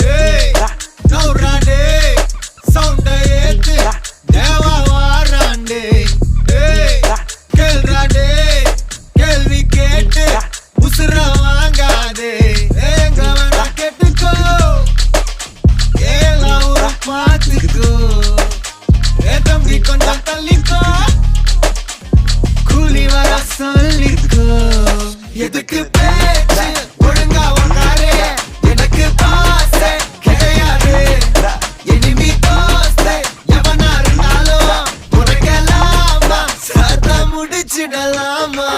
Hey, no Sunday, தள்ளிக்கோ கூலி வர சொல்லிக்கோ எதுக்கு பேச்சு ஒழுங்கா ஒன்றாரே எனக்கு பாசை கிடையாது இனிமி தோசை எவனா இருந்தாலும் உனக்கலாமா சத முடிச்சிடலாமா